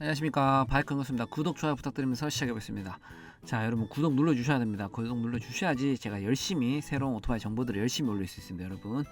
안녕하십니까. 바이크 반갑습니다. 구독 좋아요 부탁드리면서 시작해 보겠습니다. 자 여러분 구독 눌러 주셔야 됩니다. 구독 눌러 주셔야지 제가 열심히 새로운 오토바이 정보들을 열심히 올릴 수 있습니다 여러분.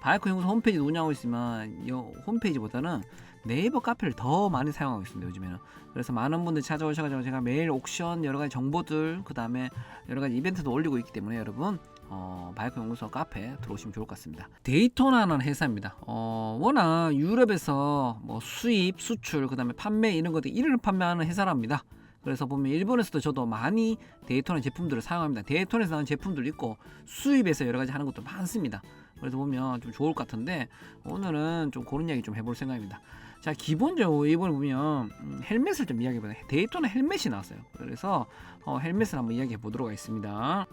바이크 연구소 홈페이지 운영하고 있지만 이 홈페이지보다는 네이버 카페를 더 많이 사용하고 있습니다 요즘에는. 그래서 많은 분들 찾아오셔가지고 제가 매일 옥션 여러 가지 정보들 그 다음에 여러 가지 이벤트도 올리고 있기 때문에 여러분 어, 바이크 연구소 카페 들어오시면 좋을 것 같습니다. 데이토나는 회사입니다. 어, 워낙 유럽에서 뭐 수입, 수출, 그 다음에 판매 이런 것들 일을 판매하는 회사랍니다. 그래서 보면 일본에서도 저도 많이 데이토나 제품들을 사용합니다. 데이토나에서 나온 제품들 있고 수입에서 여러 가지 하는 것도 많습니다. 그래서 보면 좀 좋을 것 같은데 오늘은 좀 그런 이야기 좀 해볼 생각입니다. 자 기본적으로 이번에 보면 음, 헬멧을 좀 이야기해보자. 데이토나 헬멧이 나왔어요. 그래서 어, 헬멧을 한번 이야기해 보도록 하겠습니다.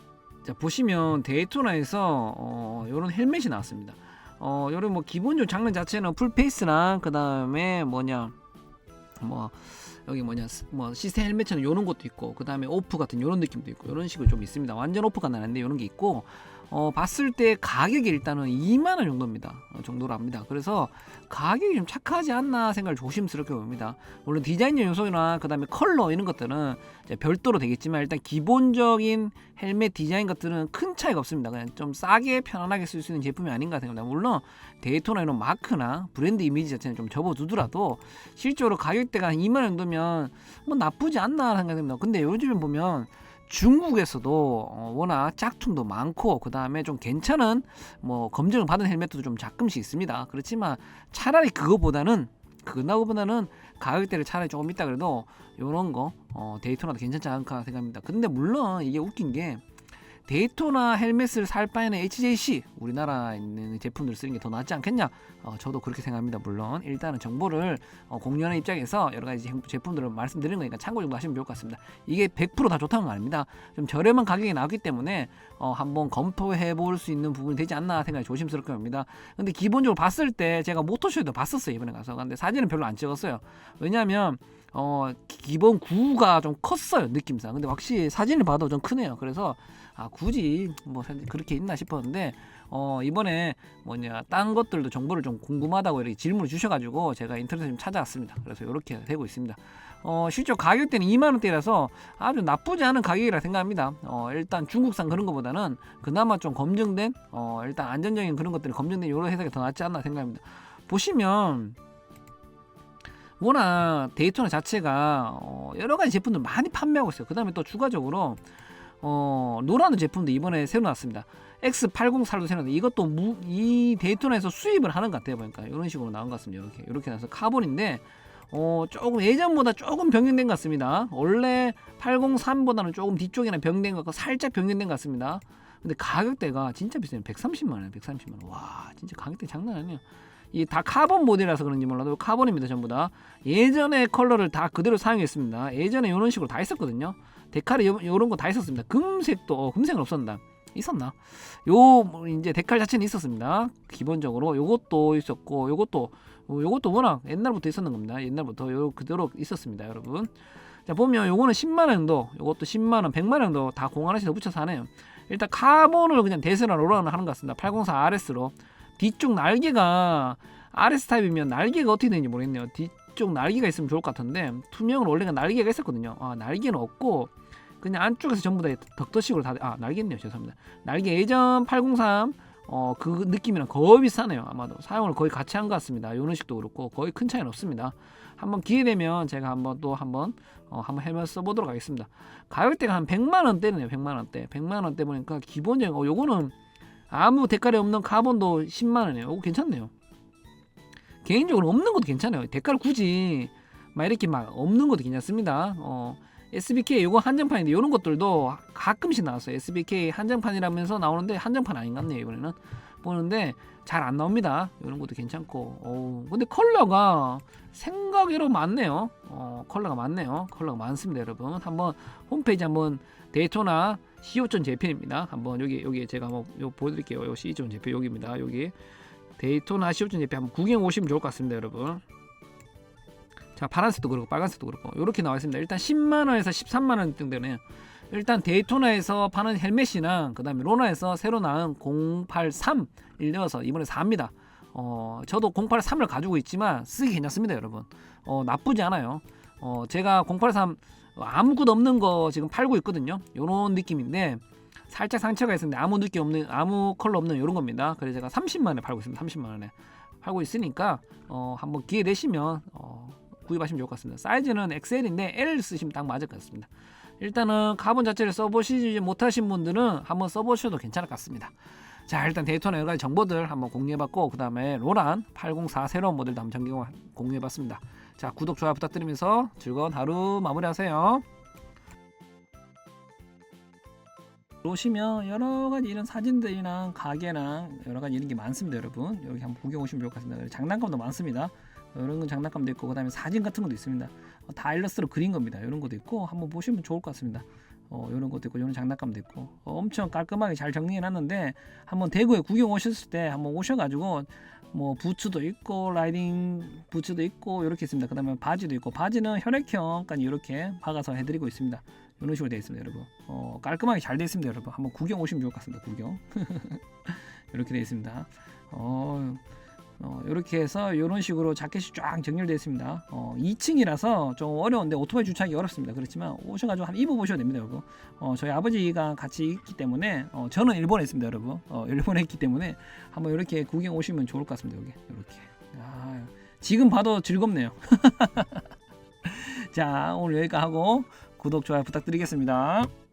자 보시면 데이토나에서 어, 이런 헬멧이 나왔습니다. 어, 요런 뭐 기본적으로 장르 자체는 풀페이스랑 그 다음에 뭐냐 뭐 여기 뭐냐 스- 뭐 시스템 헬멧처럼 요런 것도 있고 그 다음에 오프 같은 요런 느낌도 있고 요런 식으로 좀 있습니다. 완전 오프가 나는데 요런 게 있고 어, 봤을 때 가격이 일단은 2만 원 정도입니다. 어, 정도로 합니다. 그래서 가격이 좀 착하지 않나 생각을 조심스럽게 봅니다. 물론 디자인 요소나 그 다음에 컬러 이런 것들은 별도로 되겠지만 일단 기본적인 헬멧 디자인 것들은 큰 차이가 없습니다. 그냥 좀 싸게 편안하게 쓸 수 있는 제품이 아닌가 생각합니다. 물론 데이토나 이런 마크나 브랜드 이미지 자체는 좀 접어두더라도 실제로 가격대가 한 2만 원 정도면 뭐 나쁘지 않나 생각됩니다. 근데 요즘에 보면 중국에서도 어, 워낙 짝퉁도 많고 그 다음에 좀 괜찮은 뭐 검증을 받은 헬멧도 좀 가끔씩 있습니다. 그렇지만 차라리 그거보다는 그나보다는 가격대를 차라리 조금 있다 그래도 요런 거 어, 데이토나도 괜찮지 않을까 생각합니다. 근데 물론 이게 웃긴 게 데이토나 헬멧을 살 바에는 HJC 우리나라에 있는 제품들을 쓰는 게 더 낫지 않겠냐? 어, 저도 그렇게 생각합니다. 물론 일단은 정보를 어, 공유하는 입장에서 여러 가지 제- 제품들을 말씀드리는 거니까 참고 정도 하시면 좋을 것 같습니다. 이게 100%다 좋다는 건 아닙니다. 좀 저렴한 가격이 나왔기 때문에 어, 한번 검토해 볼 수 있는 부분이 되지 않나 생각이 조심스럽게 봅니다. 근데 기본적으로 봤을 때 제가 모토쇼에도 봤었어요 이번에 가서 근데 사진은 별로 안 찍었어요. 왜냐하면 어 기- 기본 구가 좀 컸어요 느낌상. 근데 확실히 사진을 봐도 좀 크네요. 그래서 아 굳이 뭐 그렇게 있나 싶었는데 어 이번에 뭐냐 딴 것들도 정보를 좀 궁금하다고 이렇게 질문을 주셔가지고 제가 인터넷에 좀 찾아왔습니다. 그래서 이렇게 되고 있습니다. 어 실제 가격대는 2만 원대라서 아주 나쁘지 않은 가격이라 생각합니다. 어 일단 중국산 그런 것보다는 그나마 좀 검증된 어 일단 안전적인 그런 것들이 검증된 이런 회사가 더 낫지 않나 생각합니다. 보시면 워낙 데이토나 자체가 어, 여러 가지 제품들 많이 판매하고 있어요. 그 다음에 또 추가적으로 어, 노라는 제품도 이번에 새로 나왔습니다. X804도 새로 나왔 이것도 무, 이 데이토나에서 수입을 하는 것 같아요. 보니까 이런 식으로 나온 것 같습니다. 이렇게 이렇게 나서 카본인데 어, 조금 예전보다 조금 변경된 것 같습니다. 원래 803보다는 조금 뒤쪽이나 변경된 것 같고 살짝 변경된 것 같습니다. 근데 가격대가 진짜 비싸요. 130만 원, 130만 원. 와, 진짜 가격대 장난 아니에요. 이 다 카본 모델이라서 그런지 몰라도 카본입니다 전부 다. 예전에 컬러를 다 그대로 사용했습니다. 예전에 이런 식으로 다 있었거든요. 데칼에 요, 요런 거 다 있었습니다. 금색도 어, 금색은 없었나 있었나? 요뭐 이제 데칼 자체는 있었습니다. 기본적으로 요것도 있었고 요것도 어, 요것도 워낙 옛날부터 있었는 겁니다. 옛날부터 요 그대로 있었습니다 여러분. 자 보면 요거는 10만 원 정도 요것도 10만 원 100만 원 정도 다 공 하나씩 더 붙여서 하네요. 일단 카본을 그냥 대세나 로라는 하는 것 같습니다. 804 RS로 뒤쪽 날개가 RS 타입이면 날개가 어떻게 되는지 모르겠네요. 뒤쪽 날개가 있으면 좋을 것 같은데 투명은 원래가 날개가 있었거든요. 아 날개는 없고 그냥 안쪽에서 전부 다 덕터식으로 다아 날개네요. 죄송합니다. 날개 예전 803 어 그 느낌이랑 거의 비슷하네요. 아마도 사용을 거의 같이 한 것 같습니다. 이런 식도 그렇고 거의 큰 차이는 없습니다. 한번 기회 되면 제가 한번 또 한번 어, 한번 헬멧 써보도록 하겠습니다. 가격대가 한 100만 원대네요. 100만 원대. 100만 원대 보니까 기본적인 어 요거는 아무 대가리 없는 카본도 10만 원이에요. 이거 괜찮네요. 개인적으로 없는 것도 괜찮아요. 대가를 굳이 막 이렇게 막 없는 것도 괜찮습니다. 어, SBK 요거 한정판인데 이런 것들도 가끔씩 나왔어요. SBK 한정판이라면서 나오는데 한정판 아닌 것 같네요. 이번에는 보는데 잘 안 나옵니다. 이런 것도 괜찮고. 어, 근데 컬러가 생각외로 많네요. 어, 컬러가 많네요. 컬러가 많습니다, 여러분. 한번 홈페이지 한번 데이토나 CO.전 제편입니다. 한번 여기 여기 제가 한번 요 보여드릴게요. 요 CO.전 제편 여기입니다. 여기 데이토나 CO.전 제편 한번 구경 오시면 좋을 것 같습니다, 여러분. 자 파란색도 그렇고 빨간색도 그렇고 이렇게 나와 있습니다. 일단 10만 원에서 13만 원 정도 되네요. 일단 데이토나에서 파는 헬멧이랑 그다음에 로나에서 새로 나온 083 일려서 이번에 4입니다. 어 저도 083을 가지고 있지만 쓰기 괜찮습니다, 여러분. 어 나쁘지 않아요. 어, 제가 083 아무것도 없는 거 지금 팔고 있거든요. 요런 느낌인데 살짝 상처가 있었는데 아무 느낌 없는 아무 컬러 없는 요런 겁니다. 그래서 제가 30만 원에 팔고 있습니다. 30만 원에 팔고 있으니까 어, 한번 기회 되시면 어, 구입하시면 좋을 것 같습니다. 사이즈는 XL인데 L 쓰시면 딱 맞을 것 같습니다. 일단은 카본 자체를 써보시지 못하신 분들은 한번 써보셔도 괜찮을 것 같습니다. 자 일단 데이터나 여러 가지 정보들 한번 공유해봤고 그 다음에 로란 804 새로운 모델도 한번 공유해봤습니다. 자 구독 좋아요 부탁드리면서 즐거운 하루 마무리하세요. 오시면 여러 가지 이런 사진들이랑 가게랑 여러 가지 이런 게 많습니다, 여러분. 여기 한번 구경 오시면 좋을 것 같습니다. 장난감도 많습니다. 이런 건 장난감도 있고 그다음에 사진 같은 것도 있습니다. 어, 다 일러스트로 그린 겁니다. 이런 것도 있고 한번 보시면 좋을 것 같습니다. 어, 이런 것도 있고 이런 장난감도 있고 어, 엄청 깔끔하게 잘 정리해 놨는데 한번 대구에 구경 오셨을 때 한번 오셔가지고 뭐 부츠도 있고 라이딩 부츠도 있고 이렇게 있습니다. 그다음에 바지도 있고 바지는 혈액형까지 이렇게 박아서 해드리고 있습니다. 이런 식으로 되어 있습니다, 여러분. 어, 깔끔하게 잘 되어 있습니다, 여러분. 한번 구경 오시면 좋을 것 같습니다. 구경 이렇게 되어 있습니다. 어, 어, 이렇게 해서 이런 식으로 자켓이 쫙 정렬되어 있습니다. 어, 2층이라서 좀 어려운데 오토바이 주차하기 어렵습니다. 그렇지만 오셔가지고 한번 입어보셔도 됩니다, 여러분. 어, 저희 아버지가 같이 있기 때문에 어, 저는 일본에 있습니다, 여러분. 어, 일본에 있기 때문에 한번 이렇게 구경 오시면 좋을 것 같습니다, 여기 이렇게. 아, 지금 봐도 즐겁네요. 자, 오늘 여기까지 하고 구독 좋아요 부탁드리겠습니다.